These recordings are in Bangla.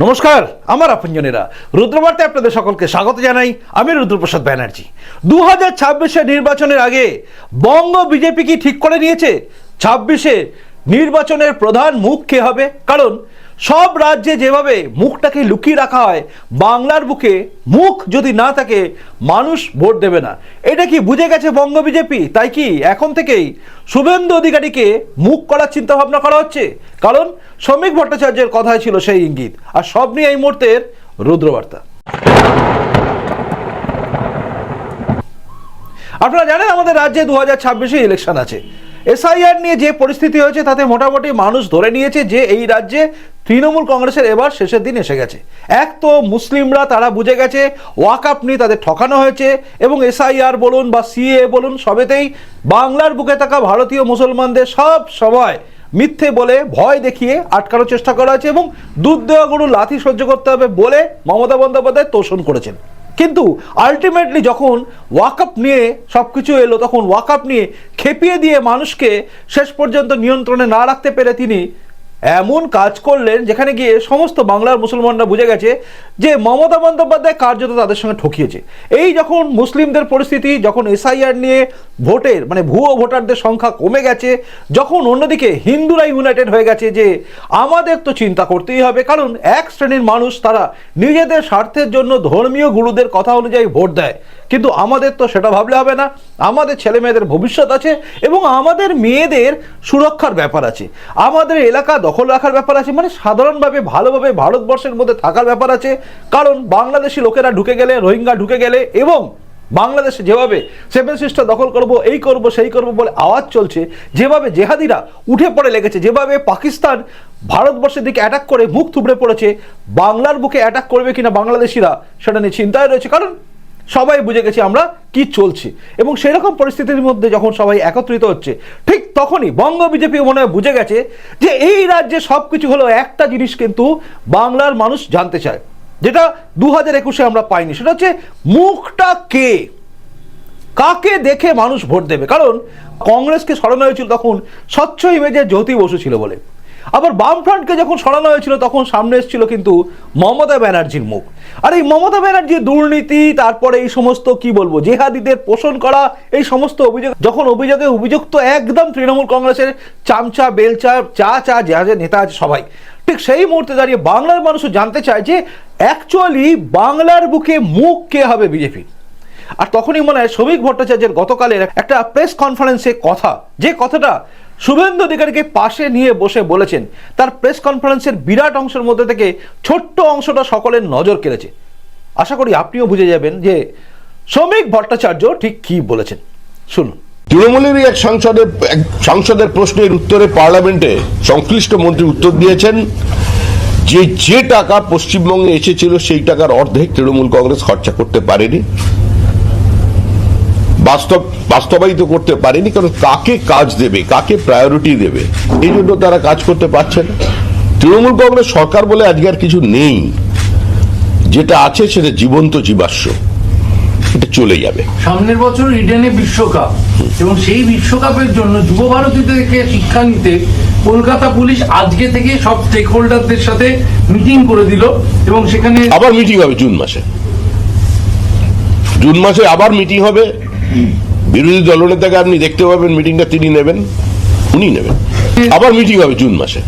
নমস্কার, আমার আপনজনেরা। রুদ্রবার্তায় আপনাদের সকলকে স্বাগত জানাই আমি রুদ্রপ্রসাদ ব্যানার্জি। দু হাজার ছাব্বিশের নির্বাচনের আগে বঙ্গ বিজেপি কি ঠিক করে নিয়েছে? ছাব্বিশে নির্বাচনের প্রধান মুখ কে হবে? কারণ সব রাজ্যে যেভাবে মুখটাকে লুকিয়ে রাখা হয়, বাংলার বুকে মুখ যদি না থাকে, মানুষ ভোট দেবে না। এটা কি বুঝে গেছে বঙ্গ বিজেপি? তাই কি এখন থেকেই শুভেন্দু অধিকারীকে মুখ করার চিন্তা ভাবনা করা হচ্ছে? কারণ শ্রমিক ভট্টাচার্যের কথাই ছিল সেই ইঙ্গিত। আর সব নিয়ে এই মুহূর্তের রুদ্রবার্তা। আপনারা জানেন আমাদের রাজ্যে দু হাজার ছাব্বিশে ইলেকশন আছে। এসআইআর নিয়ে যে পরিস্থিতি হয়েছে, তাতে মোটামুটি মানুষ ধরে নিয়েছে যে এই রাজ্যে তৃণমূল কংগ্রেসের এবার শেষের দিন এসে গেছে। এক তো মুসলিমরা, তারা বুঝে গেছে ওয়াকআপ নিয়ে তাদের ঠকানো হয়েছে এবং এসআইআর বলুন বা সিএ বলুন, সবেতেই বাংলার বুকে থাকা ভারতীয় মুসলমানদের সব সময় মিথ্যে বলে, ভয় দেখিয়ে আটকানোর চেষ্টা করা হয়েছে এবং দুধ দেওয়া গরু লাথি সহ্য করতে হবে বলে মমতা বন্দ্যোপাধ্যায় তোষণ করেছেন। কিন্তু আলটিমেটলি যখন ওয়াকআপ নিয়ে সব কিছু এলো, তখন ওয়াকআপ নিয়ে খেপিয়ে দিয়ে মানুষকে শেষ পর্যন্ত নিয়ন্ত্রণে না রাখতে পেরে তিনি এমন কাজ করলেন যেখানে গিয়ে সমস্ত বাংলার মুসলমানরা বুঝে গেছে যে মমতা বন্দ্যোপাধ্যায় কার্যত তাদের সঙ্গে ঠকিয়েছে। এই যখন মুসলিমদের পরিস্থিতি, যখন এসআইআর নিয়ে ভোটের মানে ভুয়ো ভোটারদের সংখ্যা কমে গেছে, যখন অন্যদিকে হিন্দুরা ইউনাইটেড হয়ে গেছে যে আমাদের তো চিন্তা করতেই হবে, কারণ এক শ্রেণির মানুষ তারা নিজেদের স্বার্থের জন্য ধর্মীয় গুরুদের কথা অনুযায়ী ভোট দেয়। কিন্তু আমাদের তো সেটা ভাবলে হবে না। আমাদের ছেলে মেয়েদের ভবিষ্যৎ আছে এবং আমাদের মেয়েদের সুরক্ষার ব্যাপার আছে। আমাদের এলাকা দখল রাখার ব্যাপার আছে মানে সাধারণভাবে, ভালোভাবে ভারতবর্ষের মধ্যে থাকার ব্যাপার আছে। কারণ বাংলাদেশি লোকেরা ঢুকে গেলে, রোহিঙ্গা ঢুকে গেলে এবং বাংলাদেশে যেভাবে সেভেন সিস্টার দখল করব, এই করব, সেই করব বলে আওয়াজ চলছে, যেভাবে জেহাদিরা উঠে পড়ে লেগেছে, যেভাবে পাকিস্তান ভারতবর্ষের দিকে অ্যাটাক করে মুখ থুবড়ে পড়েছে, বাংলার বুকে অ্যাটাক করবে কিনা বাংলাদেশিরা, সেটা নিয়ে চিন্তায় রয়েছে। কারণ সবাই বুঝে গেছি আমরা কি চলছে। এবং সেরকম পরিস্থিতির মধ্যে যখন সবাই একত্রিত হচ্ছে, ঠিক তখনই বঙ্গ বিজেপি মনে হয় বুঝে গেছে যে এই রাজ্যে সব কিছু হলো একটা জিনিস কিন্তু বাংলার মানুষ জানতে চায়, যেটা দু হাজার একুশে আমরা পাইনি। সেটা হচ্ছে মুখটা কে? কাকে দেখে মানুষ ভোট দেবে? কারণ কংগ্রেসকে সরানো হয়েছিল তখন স্বচ্ছ ইমেজের জ্যোতি বসু ছিল বলে। আবার বাম বামফ্রন্টকে যখন সরানো হয়েছিল, তখন সামনে এসেছিল কিন্তু মমতা ব্যানার্জির মুখ। আর এই মমতা ব্যানার্জির দুর্নীতি, তারপরে এই সমস্ত, কি বলব, জেহাদিদের পোষণ করা, এই সমস্ত অভিযোগ, যখন অভিযোগে অভিযুক্ত একদম তৃণমূল কংগ্রেসের চামচা, বেলচা, চা চা, যা যা নেতা আছে সবাই। ঠিক সেই মুহূর্তে দাঁড়িয়ে বাংলার মানুষও জানতে চায় যে অ্যাকচুয়ালি বাংলার বুকে মুখ কে হবে বিজেপি? আর তখনই মনে হয় শ্রমিক ভট্টাচার্যের গতকালের একটা প্রেস কনফারেন্সে কথা, যে কথাটা শুভেন্দু অধিকারীকে পাশে নিয়ে বসে বলেছেন, তার প্রেস কনফারেন্সের বিরাট অংশের মধ্যে থেকে ছোট্ট অংশটা সকলের নজর কেড়েছে। আশা করি আপনিও বুঝে যাবেন যে শ্রমিক ভট্টাচার্য ঠিক কি বলেছেন। শুনুন। তৃণমূলেরই এক সংসদের এক সাংসদের প্রশ্নের উত্তরে পার্লামেন্টে সংশ্লিষ্ট মন্ত্রী উত্তর দিয়েছেন, যে যে টাকা পশ্চিমবঙ্গে এসেছিল সেই টাকার অর্ধেক তৃণমূল কংগ্রেস খরচা করতে পারেনি। বাস্তব বাস্তবায়িত করতে পারেনি কারণ কাকে কাজ দেবে কাকে প্রায়োরিটি দেবে? এই জন্য তারা কাজ করতে পারছে না। তৃণমূল কংগ্রেস সরকার বলে আজকে আর কিছু নেই। যেটা আছে সেটা জীবন্ত জীবাশ্ম। এটা চলে যাবে। সামনের বছর ইডেনে বিশ্বকাপ এবং সেই বিশ্বকাপের জন্য যুব ভারতী থেকে শিক্ষা নিতে কলকাতা পুলিশ আজকে থেকে সব স্টেক হোল্ডারদের সাথে মিটিং করে দিল এবং সেখানে আবার মিটিং হবে জুন মাসে। জুন মাসে আবার মিটিং হবে। বিরোধী দলনেতাকে আপনি দেখতে পাবেন, মিটিংটা তিনি নেবেন, উনি নেবেন। আবার মিটিং হবে জুন মাসে।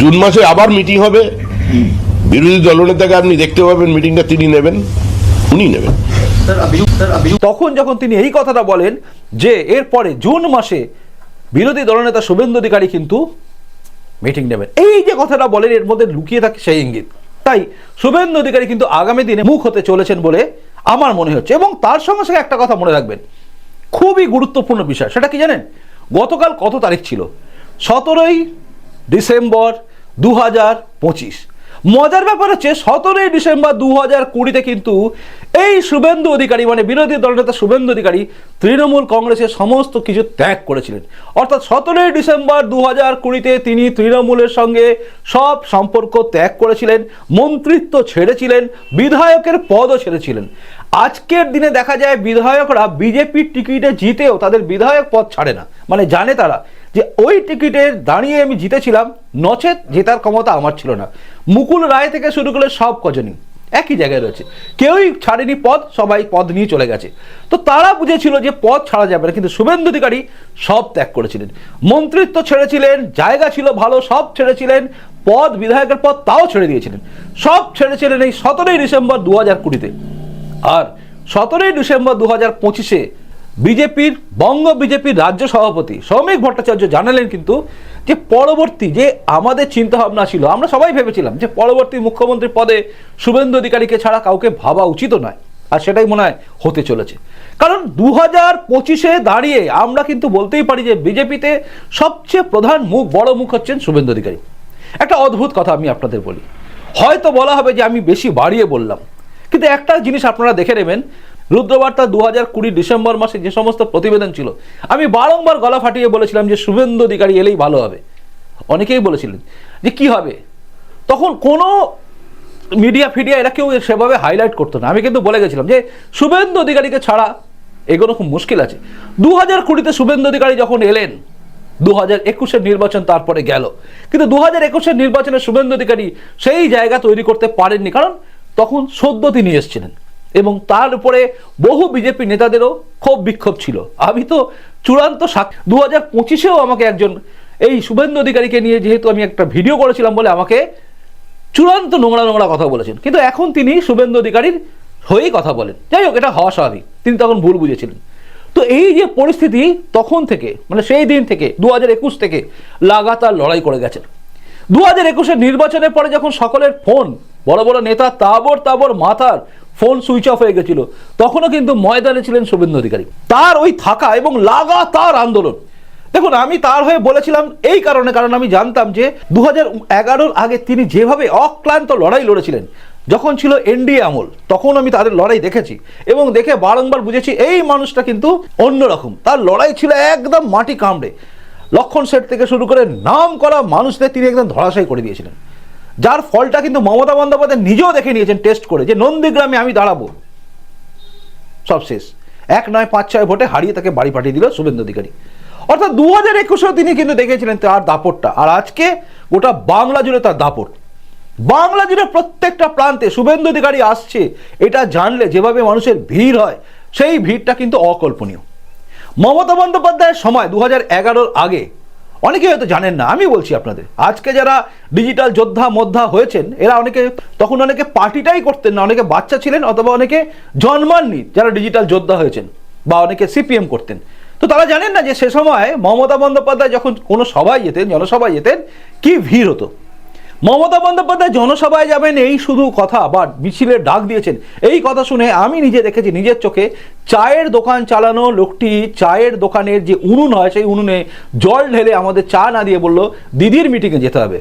জুন মাসে আবার মিটিং হবে, বিরোধী দলনেতাকে আপনি দেখতে পাবেন, মিটিংটা তিনি নেবেন, উনি নেবেন। তখন যখন তিনি এই কথাটা বলেন যে এরপরে জুন মাসে বিরোধী দলনেতা শুভেন্দু অধিকারী কিন্তু মিটিং নেবেন। এই যে কথাটা বলেন, এর মধ্যে লুকিয়ে থাকে সেই ইঙ্গিত। তাই শুভেন্দু অধিকারী কিন্তু আগামী দিনে মুখ হতে চলেছেন বলে আমার মনে হচ্ছে। এবং তার সঙ্গে সঙ্গে একটা কথা মনে রাখবেন। খুবই গুরুত্বপূর্ণ বিষয়, সেটা কি জানেন? গতকাল কত তারিখ ছিল? সতেরোই ডিসেম্বর দু হাজার পঁচিশ। মজার ব্যাপার হচ্ছে, সতেরোই ডিসেম্বর দু হাজার কুড়িতে কিন্তু এই শুভেন্দু অধিকারী মানে বিরোধী দলনেতা শুভেন্দু অধিকারী, তৃণমূল কংগ্রেসের সমস্ত কিছু ত্যাগ করেছিলেন। অর্থাৎ সতেরোই ডিসেম্বর দু হাজার কুড়িতে তিনি তৃণমূলের সঙ্গে সব সম্পর্ক ত্যাগ করেছিলেন, মন্ত্রিত্ব ছেড়েছিলেন, বিধায়কের পদও ছেড়েছিলেন। আজকের দিনে দেখা যায়, বিধায়করা বিজেপির টিকিটে জিতেও তাদের বিধায়ক পদ ছাড়ে না। মানে জানে তারা যে ওই টিকিটে দাঁড়িয়ে আমি জিতেছিলাম, নচেত জেতার ক্ষমতা আমার ছিল না। মুকুল রায় থেকে শুরু করে সব কজনই একই জায়গায় রয়েছে। কেউই ছাড়েনি পদ, সবাই পদ নিয়ে চলে গেছে। তো তারা বুঝেছিল যে পদ ছাড়া যাবে না, কিন্তু শুভেন্দু অধিকারী সব ত্যাগ করেছিলেন। মন্ত্রিত্ব ছেড়েছিলেন, জায়গা ছিল ভালো, সব ছেড়েছিলেন, পদ বিধায়কের পদ তাও ছেড়ে দিয়েছিলেন। সব ছেড়েছিলেন এই সতেরোই ডিসেম্বর দু হাজার কুড়িতে। আর সতেরোই ডিসেম্বর দু হাজার পঁচিশে বিজেপির, বঙ্গ বিজেপির রাজ্য সভাপতি সৌমিক ভট্টাচার্য জানালেন কিন্তু যে পরবর্তী যে আমাদের চিন্তা ভাবনা ছিল, আমরা সবাই ভেবেছিলাম যে পরবর্তী মুখ্যমন্ত্রী পদে শুভেন্দু অধিকারীকে ছাড়া কাউকে ভাবা উচিত নয়। আর সেটাই মনে হয় হতে চলেছে। কারণ দু হাজার পঁচিশে দাঁড়িয়ে আমরা কিন্তু বলতেই পারি যে বিজেপিতে সবচেয়ে প্রধান মুখ, বড় মুখ হচ্ছেন শুভেন্দু অধিকারী। একটা অদ্ভুত কথা আমি আপনাদের বলি। হয়তো বলা হবে যে আমি বেশি বাড়িয়ে বললাম। কিন্তু একটা জিনিস আপনারা দেখে নেবেন রুদ্রবার্তা দু হাজার কুড়ি ডিসেম্বর মাসে যে সমস্ত প্রতিবেদন ছিল, আমি বারংবার গলা ফাটিয়ে বলেছিলাম যে শুভেন্দু অধিকারী এলেই ভালো হবে। অনেকেই বলেছিলেন যে কি হবে? তখন কোনো মিডিয়া ফিডিয়া এরা কেউ সেভাবে হাইলাইট করতো না। আমি কিন্তু বলে গেছিলাম যে শুভেন্দু অধিকারীকে ছাড়া এগোনো খুব মুশকিল আছে। দু হাজার কুড়িতে শুভেন্দু অধিকারী যখন এলেন দু হাজার একুশের নির্বাচন তারপরে গেল। কিন্তু দু হাজার একুশের নির্বাচনে শুভেন্দু অধিকারী সেই জায়গা তৈরি করতে পারেননি, কারণ তখন সদ্য তিনি এসেছিলেন। এবং তার উপরে বহু বিজেপি নেতাদেরও ক্ষোভ বিক্ষোভ ছিল। আমি তো চূড়ান্ত দু হাজার পঁচিশেও আমাকে একজন এই শুভেন্দু অধিকারীকে নিয়ে যেহেতু আমি একটা ভিডিও করেছিলাম বলে আমাকে চূড়ান্ত নোংরা নোংরা কথা বলেছেন। কিন্তু এখন তিনি শুভেন্দু অধিকারীর হয়েই কথা বলেন। যাই হোক, এটা হওয়া স্বাভাবিক। তিনি তখন ভুল বুঝেছিলেন। তো এই যে পরিস্থিতি তখন থেকে মানে সেই দিন থেকে দু হাজার একুশ থেকে লাগাতার লড়াই করে গেছেন। দু হাজার একুশের নির্বাচনের পরে যখন সকলের ফোন বড় বড় নেতা, তাবর তাবর মাথার ফোন সুইচ অফ হয়ে গেছিল। তখনও কিন্তু ময়দানে ছিলেন শুভেন্দু অধিকারী। তার ওই থাকা এবং লাগাতার আন্দোলন। দেখুন, আমি তার হয়ে বলেছিলাম এই কারণে, কারণ আমি জানতাম যে দু হাজার আগে তিনি যেভাবে অক্লান্ত লড়াই লড়েছিলেন, যখন ছিল এনডিএ আমল, তখন আমি তাদের লড়াই দেখেছি এবং দেখে বারংবার বুঝেছি এই মানুষটা কিন্তু অন্যরকম। তার লড়াই ছিল একদম মাটি কামড়ে। লক্ষণ সেট থেকে শুরু করে নাম করা মানুষদের তিনি একদম ধরাশায়ী করে দিয়েছিলেন। যার ফলটা কিন্তু মমতা বন্দ্যোপাধ্যায় নিজেও দেখে নিয়েছেন টেস্ট করে, যে নন্দীগ্রামে আমি দাঁড়াবো। সব শেষ। এক নয় পাঁচ ছয় ভোটে হারিয়ে তাকে বাড়ি পাঠিয়ে দিল শুভেন্দু অধিকারী। অর্থাৎ দু হাজার একুশেও তিনি কিন্তু দেখেছিলেন তার দাপটটা। আর আজকে গোটা বাংলা জুড়ে তার দাপট। বাংলা জুড়ে প্রত্যেকটা প্রান্তে শুভেন্দু অধিকারী আসছে, এটা জানলে যেভাবে মানুষের ভিড় হয়, সেই ভিড়টা কিন্তু অকল্পনীয়। মমতা বন্দ্যোপাধ্যায়ের সময় দু হাজার এগারোর আগে অনেকে হয়তো জানেন না, আমি বলছি আপনাদের। আজকে যারা ডিজিটাল যোদ্ধা মধ্যা হয়েছেন, এরা অনেকে তখন অনেকে পার্টিটাই করতেন না, অনেকে বাচ্চা ছিলেন অথবা অনেকে জন্মাননি যারা ডিজিটাল যোদ্ধা হয়েছেন বা অনেকে সিপিএম করতেন। তো তারা জানেন না যে সে সময় মমতা বন্দ্যোপাধ্যায় যখন কোনো সভায় যেতেন, জনসভায় যেতেন, কি ভিড় হতো। মমতা বন্দ্যোপাধ্যায় জনসভায় যাবেন, এই শুধু কথা বা মিছিলের ডাক দিয়েছেন। এই কথা শুনে আমি নিজে দেখেছি, নিজের চোখে চায়ের দোকান চালানো লোকটি চায়ের দোকানের যে উনুন হয়, সেই উনুনে জল ঢেলে আমাদের চা না দিয়ে বলল, দিদির মিটিংয়ে যেতে হবে।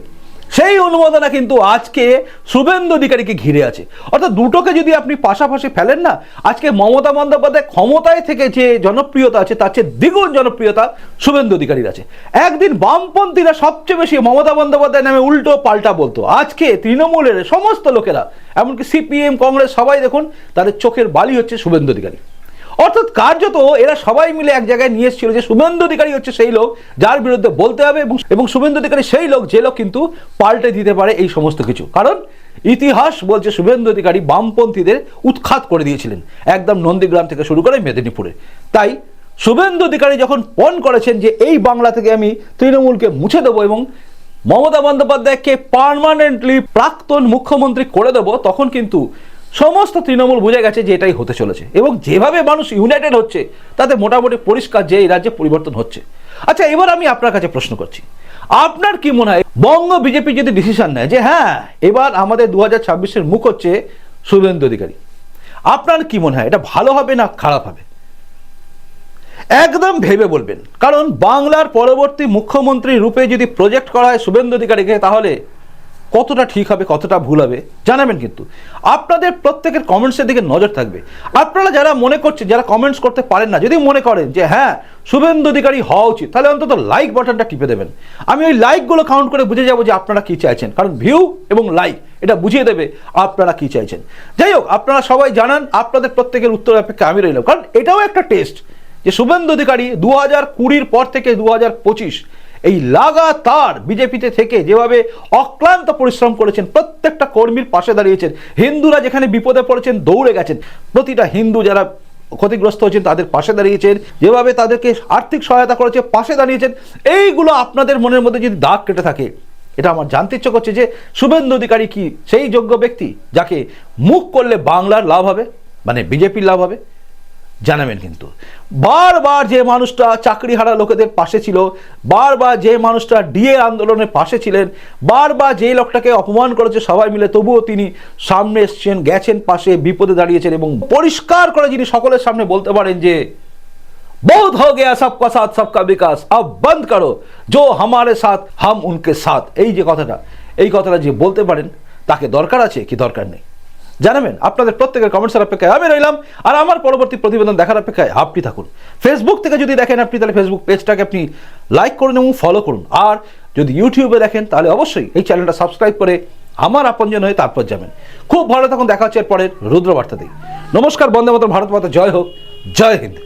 সেই অনুমোদনা কিন্তু আজকে শুভেন্দু অধিকারীকে ঘিরে আছে। অর্থাৎ দুটোকে যদি আপনি পাশাপাশি ফেলেন না, আজকে মমতা বন্দ্যোপাধ্যায় ক্ষমতায় থেকে যে জনপ্রিয়তা আছে, তার চেয়ে দ্বিগুণ জনপ্রিয়তা শুভেন্দু অধিকারীর আছে। একদিন বামপন্থীরা সবচেয়ে বেশি মমতা বন্দ্যোপাধ্যায় নামে উল্টো পাল্টা বলতো। আজকে তৃণমূলের সমস্ত লোকেরা, এমনকি সিপিএম, কংগ্রেস সবাই দেখুন, তাদের চোখের বালি হচ্ছে শুভেন্দু অধিকারী। অর্থাৎ কার্যত এরা সবাই মিলে এক জায়গায় নিয়ে এসেছিল যে শুভেন্দু অধিকারী হচ্ছে সেই লোক যার বিরুদ্ধে বলতে হবে এবং শুভেন্দু অধিকারী সেই লোক, যে লোক কিন্তু পাল্টে দিতে পারে এই সমস্ত কিছু। কারণ ইতিহাস বলছে শুভেন্দু অধিকারী বামপন্থীদের উৎখাত করে দিয়েছিলেন একদম নন্দীগ্রাম থেকে শুরু করে মেদিনীপুরে। তাই শুভেন্দু অধিকারী যখন পণ করেছেন যে এই বাংলা থেকে আমি তৃণমূলকে মুছে দেবো এবং মমতা বন্দ্যোপাধ্যায়কে পার্মানেন্টলি প্রাক্তন মুখ্যমন্ত্রী করে দেবো, তখন কিন্তু সমস্ত তৃণমূল বুঝে গেছে যে এটাই হতে চলেছে এবং যেভাবে মানুষ ইউনাইটেড হচ্ছে, তাতে মোটামুটি পরিষ্কার যে এই রাজ্যে পরিবর্তন হচ্ছে। আচ্ছা এবার আমি আপনার কাছে প্রশ্ন করছি। আপনার কি মনে হয়, বঙ্গ বিজেপি যদি ডিসিশন নেয় যে হ্যাঁ এবার আমাদের দু হাজার ছাব্বিশের মুখ হচ্ছে শুভেন্দু অধিকারী, আপনার কি মনে হয়, এটা ভালো হবে না খারাপ হবে? একদম ভেবে বলবেন। কারণ বাংলার পরবর্তী মুখ্যমন্ত্রী রূপে যদি প্রজেক্ট করা হয় শুভেন্দু অধিকারীকে, তাহলে কতটা ঠিক হবে, কতটা ভুল হবে, জানাবেন কিন্তু। আপনাদের প্রত্যেকের কমেন্টসের দিকে নজর থাকবে। আপনারা যারা মনে করছেন, যারা কমেন্টস করতে পারেন না, যদি মনে করেন যে হ্যাঁ শুভেন্দু অধিকারী হওয়া উচিত তাহলে অন্তত লাইক বাটনটা টিপে দেবেন। আমি ওই লাইকগুলো কাউন্ট করে বুঝে যাব যে আপনারা কি চাইছেন। কারণ ভিউ এবং লাইক এটা বুঝিয়ে দেবে আপনারা কি চাইছেন। যাই হোক, আপনারা সবাই জানান, আপনাদের প্রত্যেকের উত্তর অপেক্ষা আমি রইলাম। কারণ এটাও একটা টেস্ট যে, শুভেন্দু অধিকারী দু হাজার কুড়ির পর থেকে দু হাজার পঁচিশ এই লাগাতার বিজেপিতে থেকে যেভাবে অক্লান্ত পরিশ্রম করেছেন, প্রত্যেকটা কর্মীর পাশে দাঁড়িয়েছেন, হিন্দুরা যেখানে বিপদে পড়েছেন, দৌড়ে গেছেন, প্রতিটা হিন্দু যারা ক্ষতিগ্রস্ত হয়েছেন তাদের পাশে দাঁড়িয়েছেন, যেভাবে তাদেরকে আর্থিক সহায়তা করেছে, পাশে দাঁড়িয়েছেন, এইগুলো আপনাদের মনের মধ্যে যদি দাগ কেটে থাকে, এটা আমার জানতে ইচ্ছে করছে যে শুভেন্দু অধিকারী কি সেই যোগ্য ব্যক্তি যাকে মুখ করলে বাংলার লাভ হবে? মানে বিজেপির লাভ হবে? জানাবেন কিন্তু বারবার যে মানুষটা চাকরি হারা লোকেদের পাশে ছিল বারবার যে মানুষটা ডিএ আন্দোলনের পাশে ছিলেন বারবার যে লোকটাকে অপমান করেছে সবাই মিলে তবুও তিনি সামনে এসছেন গেছেন পাশে বিপদে দাঁড়িয়েছেন এবং পরিষ্কার করে যিনি সকলের সামনে বলতে পারেন যে बहुत हो गया सबका साथ सबका विकास अब बंद करो जो हमारे साथ हम उनके साथ এই যে কথাটা এই কথাটা যে বলতে পারেন তাকে দরকার আছে কি দরকার নেই জানাবেন আপনাদের প্রত্যেকের কমেন্টসের অপেক্ষায় আমি রইলাম। আর আমার পরবর্তী প্রতিবেদন দেখার অপেক্ষায় আপনি থাকুন। ফেসবুক থেকে যদি দেখেন আপনি, তাহলে ফেসবুক পেজটাকে আপনি লাইক করুন এবং ফলো করুন। আর যদি ইউটিউবে দেখেন, তাহলে অবশ্যই এই চ্যানেলটা সাবস্ক্রাইব করে আমার আপনজন হয়ে তারপর যাবেন। খুব ভালো থাকুন, দেখা হচ্ছে এরপরের রুদ্রবার্তা রুদ্রবার্তাতেই। নমস্কার, বন্দে মাতর ভারত মাতা, জয় হোক, জয় হিন্দ।